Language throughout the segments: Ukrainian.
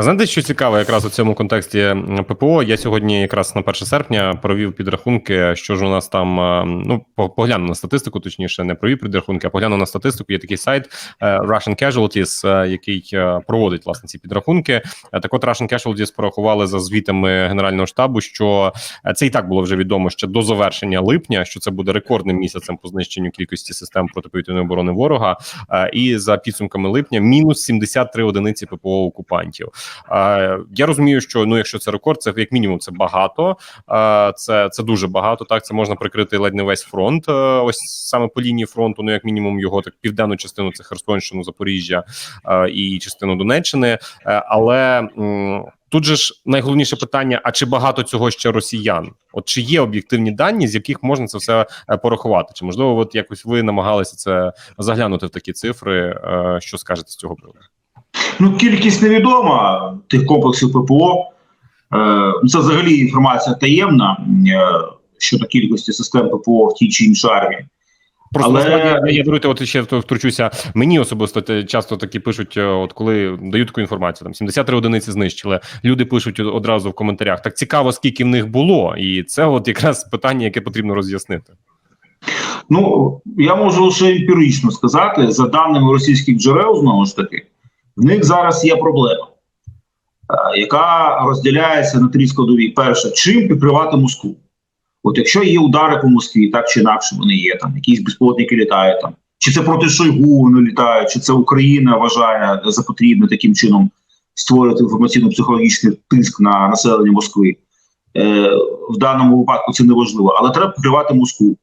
А знаєте, що цікаво, якраз у цьому контексті ППО? Я сьогодні, якраз на 1 серпня, провів підрахунки, що ж у нас там. Ну, по- поглянув на статистику, точніше, не провів підрахунки, а поглянув на статистику. Є такий сайт е, Russian Casualties, е, який е, проводить власне ці підрахунки. Так от Russian Casualties порахували за звітами Генерального штабу, що це і так було вже відомо ще до завершення липня, що це буде рекордним місяцем по знищенню кількості систем протиповітряної оборони ворога. І за підсумками липня мінус 73 одиниці ППО окупантів. Е, Я розумію, що ну, якщо це рекорд, це як мінімум це багато. Е, Це це дуже багато. Так, це можна прикрити ледь не весь фронт. е, Ось саме по лінії фронту. Ну як мінімум його так південну частину це Херсонщину, Запоріжжя і частину Донеччини. Але тут же ж найголовніше питання: а чи багато цього ще росіян? От чи є об'єктивні дані, з яких можна це все порахувати? Чи можливо, от якось ви намагалися це заглянути в такі цифри? Що скажете з цього приводу? Ну, кількість невідома тих комплексів ППО. Е, ну, це взагалі інформація таємна е, щодо кількості систем ППО в тій чи іншій армії. Просто Але- насправді я даруйте, от ще втручуся. Мені особисто часто такі пишуть, е, от коли дають таку інформацію, там 73 одиниці знищили. Люди пишуть одразу в коментарях. Так цікаво, скільки в них було, і це от якраз питання, яке потрібно роз'яснити. Ну, я можу лише емпірично сказати, за даними російських джерел, знову ж таки, в них зараз є проблема, е, яка розділяється на три складові. Перше, чим прикривати Москву? От якщо є удари по Москві, так чи інакше вони є, там якісь безпілотники літають там, чи це проти Шойгу вони літають, чи це Україна вважає за потрібне таким чином створювати інформаційно-психологічний тиск на населення Москви. Е, в даному випадку це не важливо, але треба прикривати Москву.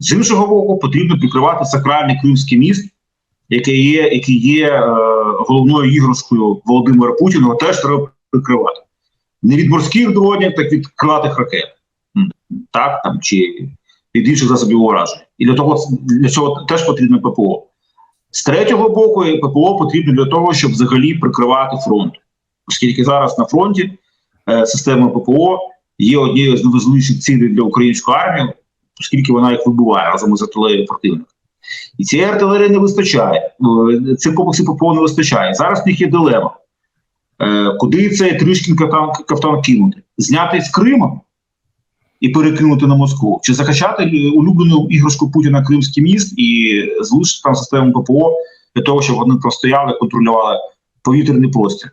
З іншого боку, потрібно прикривати сакральний кримський міст, який є, який є е, головною іграшкою Володимира Путіна, теж треба прикривати. Не від морських дронів, так від крилатих ракет. Так, там, чи від інших засобів ураження. І для того для цього теж потрібно ППО. З третього боку, ППО потрібно для того, щоб взагалі прикривати фронт. Оскільки зараз на фронті е, система ППО є однією з найважливіших цілей для української армії, оскільки вона їх вибиває разом із артилерією противника. І цієї артилерії не вистачає. Е, Цих комплексів ППО не вистачає. Зараз в них є дилема. Е, Куди цей Тришкін кафтан, кинути? Зняти з Криму і перекинути на Москву? Чи закачати е, улюблену іграшку Путіна Кримський міст і залишити там систему ППО для того, щоб вони простояли, контролювали повітряний простір?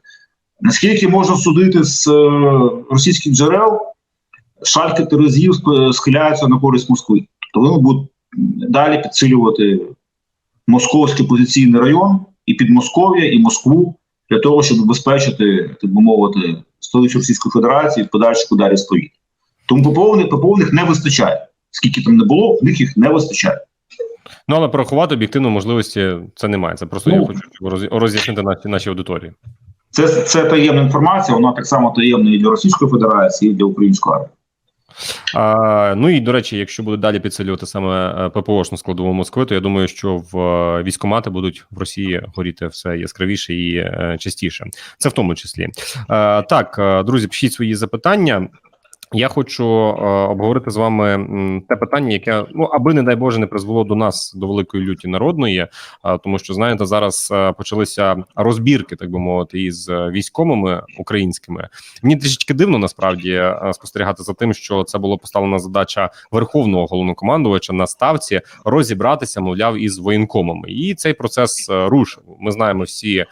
Наскільки можна судити з російських джерел, шальки терезів схиляються на користь Москви. Тобто вони будуть далі підсилювати московський позиційний район і Підмосков'я, і Москву для того, щоб забезпечити, так би мовити, столицю Російської Федерації від подальших ударів з повітря. Тому поповних поповних не вистачає. Скільки там не було, в них їх не вистачає. Ну але порахувати об'єктивно можливості це немає. Це просто я Ну. хочу роз'яснити наші нашій аудиторії. Це, це таємна інформація, вона так само таємна і для Російської Федерації, і для української армії. А, ну і до речі, якщо буде далі підсилювати саме е, ППОшну складову Москви, то я думаю, що в е, військомати будуть в Росії горіти все яскравіше і е, частіше. Це в тому числі. А, так, друзі, пишіть свої запитання. Я хочу е, обговорити з вами те питання, яке ну аби не дай Боже не призвело до нас до великої люті народної, е, тому що знаєте, зараз е, почалися розбірки, так би мовити, із е, військовими українськими. Мені трішечки дивно насправді е, спостерігати за тим, що це була поставлена задача верховного головнокомандувача на ставці розібратися, мовляв, із воєнкомами, і цей процес е, рушив. Ми знаємо всі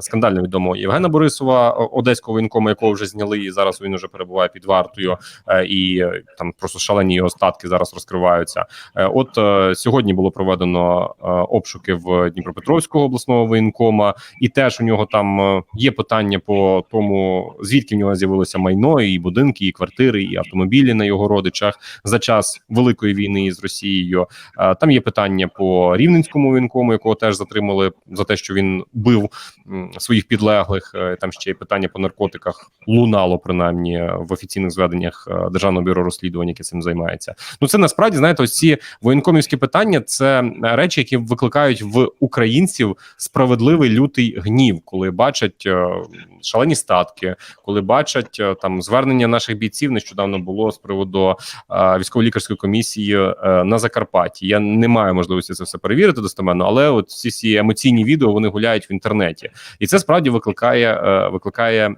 скандально відомого Євгена Борисова, одеського воєнкома, якого вже зняли, і зараз він уже перебуває під вартою, е, і е, там просто шалені його статки зараз розкриваються. Е, От е, сьогодні було проведено е, обшуки в Дніпропетровського обласного воєнкома, і теж у нього там е, є питання по тому, звідки в нього з'явилося майно, і будинки, і квартири, і автомобілі на його родичах за час великої війни з Росією. Е, Там є питання по рівненському воєнкому, якого теж затримали за те, що він бив своїх підлеглих. Е, Там ще є питання по наркотиках. Лунало принаймні в офіційних зведеннях е, державного бюро розслідувань, яке цим займається. Ну це насправді знаєте, ось ці воєнкомівські питання це е, речі, які викликають в українців справедливий лютий гнів, коли бачать е, шалені статки, коли бачать е, там звернення наших бійців. Нещодавно було з приводу е, військово-лікарської комісії е, на Закарпатті. Я не маю можливості це все перевірити достеменно, але от ці всі емоційні відео вони гуляють в інтернеті. І це справді викликає е, викликає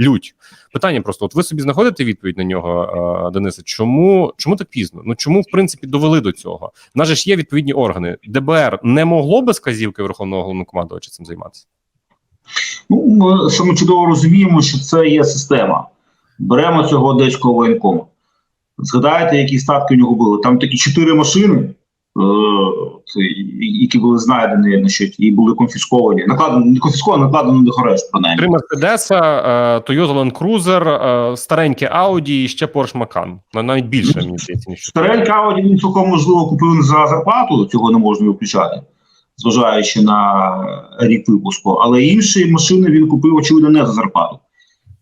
лють. Питання просто: от ви собі знаходите відповідь на нього, е, Денисе? Чому чому так пізно? Ну чому в принципі довели до цього? В нас же ж є відповідні органи. ДБР не могло без казівки Верховного головнокомандувача цим займатися. Ну, ми саме чудово розуміємо, що це є система. Беремо цього одеського воєнкому. Згадайте, які статки у нього були. Там такі чотири машини, які були знайдені, значить, і були конфісковані. Накладено, не конфісковані, накладено до арешт, принаймні. Три Мерседеса, е, Toyota Land Cruiser, е, стареньке Audi і ще Porsche Macan. Навіть більше мені здається, ніж Старенька Ауді він цілком можливо купив за зарплату, цього не можна виключати, зважаючи на рік випуску. Але інші машини він купив, очевидно, не за зарплату.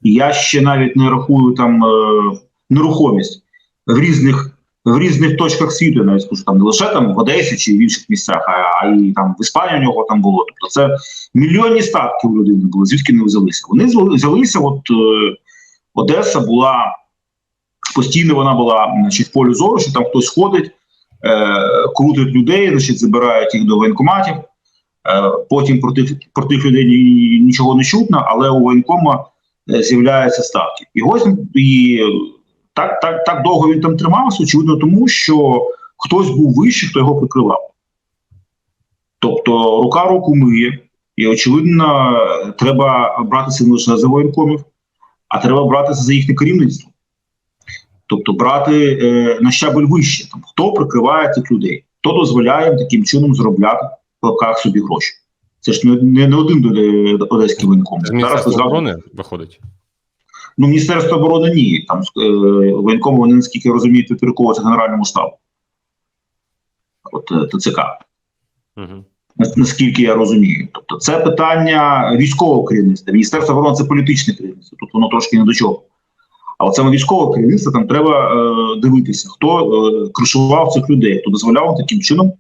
І я ще навіть не рахую там е, нерухомість в різних. В різних точках світу, я навіть скажу, там не лише там в Одесі чи в інших місцях, а, а і там в Іспанії у нього там було. Тобто це мільйонні статки у людини були, звідки не взялися. Вони взяли- взялися, от е, Одеса була постійно вона була значить, в полі зору, що там хтось ходить, е, крутить людей, значить, забирають їх до воєнкоматів. Е, потім про тих, про тих людей ні- нічого не чутно, але у воєнкома е, з'являються ставки. І ось і так, так, так довго він там тримався, очевидно, тому що хтось був вищий, хто його прикривав. Тобто рука руку миє, і очевидно, треба братися не лише за воєнкомів, а треба братися за їхнє керівництво. Тобто брати е, на щабель вище, там, хто прикриває цих людей, хто дозволяє таким чином заробляти в лапках собі гроші. Це ж не, не, не один е, одеський воєнком. Зараз оборони виходить. Ну, Міністерство оборони ні. Там е, воєнкому вони, наскільки я розумію, підпорядковуються Генеральному штабу. От е, ТЦК. Угу. Наскільки я розумію. Тобто, це питання військового керівництва. Міністерство оборони це політичне керівництво. Тут воно трошки не до чого. А от саме військове керівництво там треба е, дивитися, хто е, кришував цих людей, хто дозволяв таким чином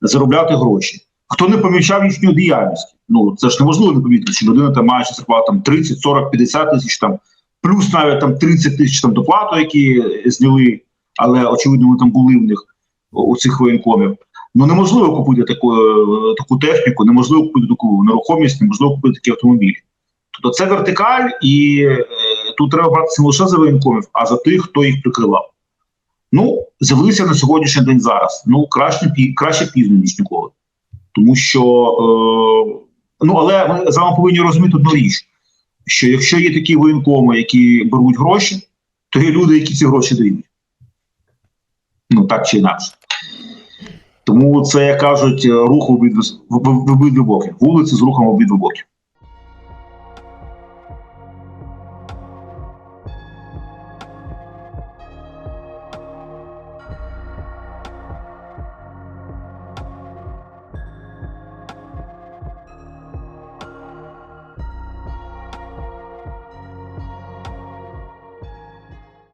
заробляти гроші. Хто не помічав їхню діяльність? Ну це ж неможливо не помітити, що людина там має зарплату там 30, 40, 50 тисяч там, плюс навіть там 30 тисяч там доплату, які зняли, але очевидно, вони там були в них у цих воєнкомів. Ну неможливо купити таку, е, таку техніку, неможливо купити таку нерухомість, неможливо купити такі автомобілі. Тобто це вертикаль, і е, тут треба братися не лише за воєнкомів, а за тих, хто їх прикривав. Ну, з'явилися на сьогоднішній день зараз. Ну, краще, краще пізно, ніж ніколи. Тому що, е, ну, але ми з вами повинні розуміти одну річ: що якщо є такі воєнкоми, які беруть гроші, то є люди, які ці гроші дають. Ну, так чи інакше. Тому це, як кажуть, рух в обидві, боки. Вулиці з рухом обидві боки.